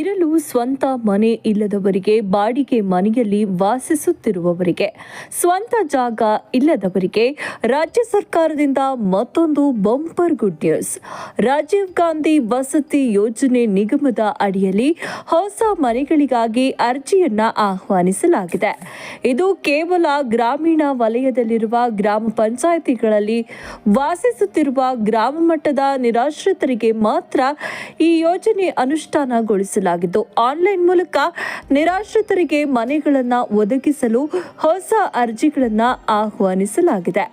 ಇರಲು ಸ್ವಂತ ಮನೆ ಇಲ್ಲದವರಿಗೆ, ಬಾಡಿಗೆ ಮನೆಯಲ್ಲಿ ವಾಸಿಸುತ್ತಿರುವವರಿಗೆ, ಸ್ವಂತ ಜಾಗ ಇಲ್ಲದವರಿಗೆ ರಾಜ್ಯ ಸರ್ಕಾರದಿಂದ ಮತ್ತೊಂದು bumper good news Rajiv Gandhi ವಸತಿ ಯೋಜನೆ ನಿಗಮದ ಅಡಿಯಲ್ಲಿ ಹೊಸ ಮನೆಗಳಿಗಾಗಿ ಅರ್ಜಿಯನ್ನ ಆಹ್ವಾನಿಸಲಾಗಿದೆ. ಇದು ಕೇವಲ ಗ್ರಾಮೀಣ ವಲಯದಲ್ಲಿರುವ ಗ್ರಾಮ ಪಂಚಾಯಿತಿಗಳಲ್ಲಿ ವಾಸಿಸುತ್ತಿರುವ ಗ್ರಾಮ ಮಟ್ಟದ ನಿರಾಶ್ರಿತರಿಗೆ ಮಾತ್ರ ಈ ಯೋಜನೆ ಅನುಷ್ಠಾನಗೊಳಿಸಲಾಗಿದ್ದು ಆನ್ಲೈನ್ ಮೂಲಕ ನಿರಾಶ್ರಿತರಿಗೆ ಮನೆಗಳನ್ನು ಒದಗಿಸಲು ಹೊಸ ಅರ್ಜಿಗಳನ್ನು ಆಹ್ವಾನಿಸಲಾಗಿದೆ.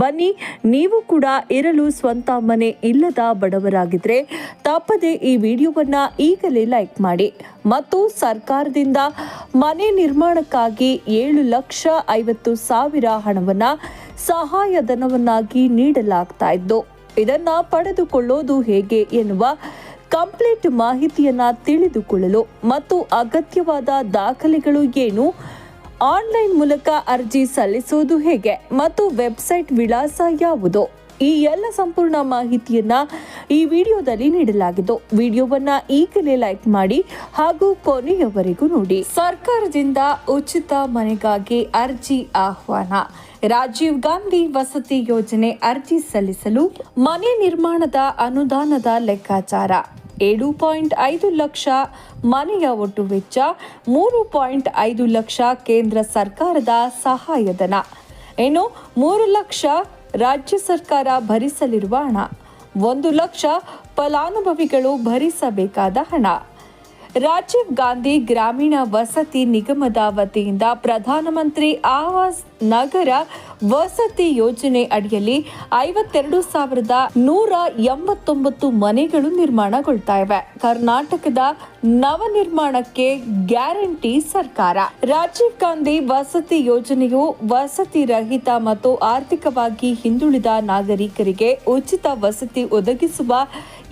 ಬನ್ನಿ, ನೀವು ಕೂಡ ಇರಲು ಸ್ವಂತ ಮನೆ ಇಲ್ಲದ ಬಡವರಾಗಿದ್ರೆ ತಪ್ಪದೆ ಈ ವಿಡಿಯೋವನ್ನ ಈಗಲೇ ಲೈಕ್ ಮಾಡಿ. ಮತ್ತು ಸರ್ಕಾರದಿಂದ ಮನೆ ನಿರ್ಮಾಣಕ್ಕಾಗಿ ಏಳು ಲಕ್ಷ ಐವತ್ತು ಸಾವಿರ ಹಣವನ್ನ ಸಹಾಯಧನವನ್ನಾಗಿ ನೀಡಲಾಗ್ತಾ ಇದ್ದು, ಇದನ್ನ ಪಡೆದುಕೊಳ್ಳೋದು ಹೇಗೆ ಎನ್ನುವ ಕಂಪ್ಲೀಟ್ ಮಾಹಿತಿಯನ್ನ ತಿಳಿದುಕೊಳ್ಳಲು ಮತ್ತು ಅಗತ್ಯವಾದ ದಾಖಲೆಗಳು ಏನು, ಆನ್ಲೈನ್ ಮೂಲಕ ಅರ್ಜಿ ಸಲ್ಲಿಸುವುದು ಹೇಗೆ ಮತ್ತು ವೆಬ್ಸೈಟ್ ವಿಳಾಸ ಯಾವುದು? ಈ ಎಲ್ಲ ಸಂಪೂರ್ಣ ಮಾಹಿತಿಯನ್ನ ಈ ವಿಡಿಯೋದಲ್ಲಿ ನೀಡಲಾಗಿದ್ದು, ವಿಡಿಯೋವನ್ನ ಈಗಲೇ ಲೈಕ್ ಮಾಡಿ ಹಾಗೂ ಕೊನೆಯವರೆಗೂ ನೋಡಿ. ಸರ್ಕಾರದಿಂದ ಉಚಿತ ಮನೆಗಾಗಿ ಅರ್ಜಿ ಆಹ್ವಾನ. ರಾಜೀವ್ ಗಾಂಧಿ ವಸತಿ ಯೋಜನೆ ಅರ್ಜಿ ಸಲ್ಲಿಸಲು ಮನೆ ನಿರ್ಮಾಣದ ಅನುದಾನದ ಲೆಕ್ಕಾಚಾರ. ಏಳು ಪಾಯಿಂಟ್ ಐದು ಲಕ್ಷ ಮನೆಯ ಒಟ್ಟು ವೆಚ್ಚ ಮೂರು ಪಾಯಿಂಟ್ ಐದು ಲಕ್ಷ ಕೇಂದ್ರ ಸರ್ಕಾರದ ಸಹಾಯಧನ. ಇನ್ನು ಮೂರು ಲಕ್ಷ ರಾಜ್ಯ ಸರ್ಕಾರ ಭರಿಸಲಿರುವ ಹಣ. ಒಂದು ಲಕ್ಷ ಫಲಾನುಭವಿಗಳು ಭರಿಸಬೇಕಾದ ಹಣ. ರಾಜೀವ್ ಗಾಂಧಿ ಗ್ರಾಮೀಣ ವಸತಿ ನಿಗಮದ ವತಿಯಿಂದ ಪ್ರಧಾನಮಂತ್ರಿ ಆವಾಸ್ ನಗರ ವಸತಿ ಯೋಜನೆ ಅಡಿಯಲ್ಲಿ ಐವತ್ತೆರಡು ಸಾವಿರದ ನೂರ ಎಂಬತ್ತೊಂಬತ್ತು ಮನೆಗಳು ನಿರ್ಮಾಣಗೊಳ್ತಾ ಇವೆ. ಕರ್ನಾಟಕದ ನವ ನಿರ್ಮಾಣಕ್ಕೆ ಗ್ಯಾರಂಟಿ ಸರ್ಕಾರ. ರಾಜೀವ್ ಗಾಂಧಿ ವಸತಿ ಯೋಜನೆಯು ವಸತಿ ರಹಿತ ಮತ್ತು ಆರ್ಥಿಕವಾಗಿ ಹಿಂದುಳಿದ ನಾಗರಿಕರಿಗೆ ಉಚಿತ ವಸತಿ ಒದಗಿಸುವ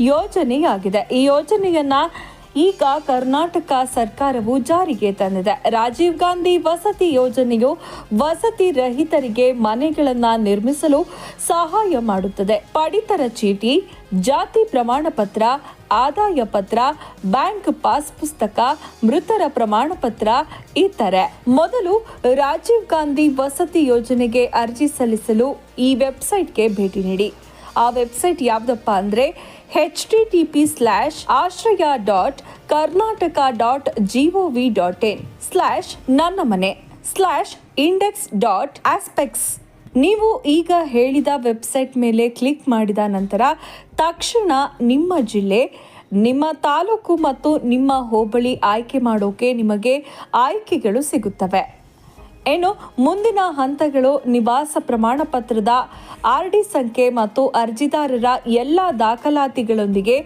ಯೋಜನೆಯಾಗಿದೆ. ಈ ಯೋಜನೆಯನ್ನ ಈಗ ಕರ್ನಾಟಕ ಸರ್ಕಾರವು ಜಾರಿಗೆ ತಂದಿದೆ. ರಾಜೀವ್ ಗಾಂಧಿ ವಸತಿ ಯೋಜನೆಯು ವಸತಿ ರಹಿತರಿಗೆ ಮನೆಗಳನ್ನು ನಿರ್ಮಿಸಲು ಸಹಾಯ ಮಾಡುತ್ತದೆ. ಪಡಿತರ ಚೀಟಿ, ಜಾತಿ ಪ್ರಮಾಣ ಪತ್ರ, ಆದಾಯ ಪತ್ರ, ಬ್ಯಾಂಕ್ ಪಾಸ್ ಪುಸ್ತಕ, ಮೃತರ ಪ್ರಮಾಣ ಪತ್ರ ಇತರೆ. ಮೊದಲು ರಾಜೀವ್ ಗಾಂಧಿ ವಸತಿ ಯೋಜನೆಗೆ ಅರ್ಜಿ ಸಲ್ಲಿಸಲು ಈ ವೆಬ್ಸೈಟ್ಗೆ ಭೇಟಿ ನೀಡಿ. ಆ ವೆಬ್ಸೈಟ್ ಯಾವುದಪ್ಪ ಅಂದ್ರೆ H T T P slash Ashraya dot Karnataka dot G O V dot in slash ನನ್ನ ಮನೆ ಸ್ಲ್ಯಾಶ್ ಇಂಡೆಕ್ಸ್ ಡಾಟ್ ಆಸ್ಪೆಕ್ಸ್. ನೀವು ಈಗ ಹೇಳಿದ ವೆಬ್ಸೈಟ್ ಮೇಲೆ ಕ್ಲಿಕ್ ಮಾಡಿದ ನಂತರ ತಕ್ಷಣ ನಿಮ್ಮ ಜಿಲ್ಲೆ, ನಿಮ್ಮ ತಾಲೂಕು ಮತ್ತು ನಿಮ್ಮ ಹೋಬಳಿ ಆಯ್ಕೆ ಮಾಡೋಕೆ ನಿಮಗೆ ಆಯ್ಕೆಗಳು ಸಿಗುತ್ತವೆ. ಇನ್ನು ಮುಂದಿನ ಹಂತಗಳು ನಿವಾಸ ಪ್ರಮಾಣ ಪತ್ರದ ಆರ್ ಡಿ ಸಂಖ್ಯೆ ಮತ್ತು ಅರ್ಜಿದಾರರ ಎಲ್ಲ ದಾಖಲಾತಿಗಳೊಂದಿಗೆ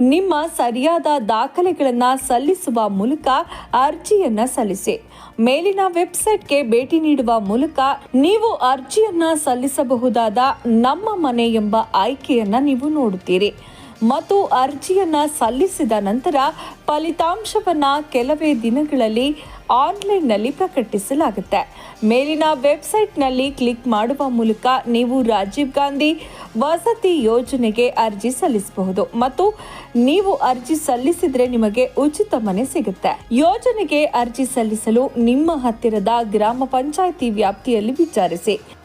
ನಿಮ್ಮ ಸರಿಯಾದ ದಾಖಲೆಗಳನ್ನು ಸಲ್ಲಿಸುವ ಮೂಲಕ ಅರ್ಜಿಯನ್ನು ಸಲ್ಲಿಸಿ. ಮೇಲಿನ ವೆಬ್ಸೈಟ್ಗೆ ಭೇಟಿ ನೀಡುವ ಮೂಲಕ ನೀವು ಅರ್ಜಿಯನ್ನು ಸಲ್ಲಿಸಬಹುದಾದ ನಮ್ಮ ಮನೆ ಎಂಬ ಆಯ್ಕೆಯನ್ನು ನೀವು ನೋಡುತ್ತೀರಿ. ಮತ್ತು ಅರ್ಜಿಯನ್ನ ಸಲ್ಲಿಸಿದ ನಂತರ ಫಲಿತಾಂಶವನ್ನ ಕೆಲವೇ ದಿನಗಳಲ್ಲಿ ಆನ್ಲೈನ್ನಲ್ಲಿ ಪ್ರಕಟಿಸಲಾಗುತ್ತೆ. ಮೇಲಿನ ವೆಬ್ಸೈಟ್ನಲ್ಲಿ ಕ್ಲಿಕ್ ಮಾಡುವ ಮೂಲಕ ನೀವು ರಾಜೀವ್ ಗಾಂಧಿ ವಸತಿ ಯೋಜನೆಗೆ ಅರ್ಜಿ ಸಲ್ಲಿಸಬಹುದು ಮತ್ತು ನೀವು ಅರ್ಜಿ ಸಲ್ಲಿಸಿದ್ರೆ ನಿಮಗೆ ಉಚಿತ ಮನೆ ಸಿಗುತ್ತೆ. ಯೋಜನೆಗೆ ಅರ್ಜಿ ಸಲ್ಲಿಸಲು ನಿಮ್ಮ ಹತ್ತಿರದ ಗ್ರಾಮ ಪಂಚಾಯಿತಿ ವ್ಯಾಪ್ತಿಯಲ್ಲಿ ವಿಚಾರಿಸಿ.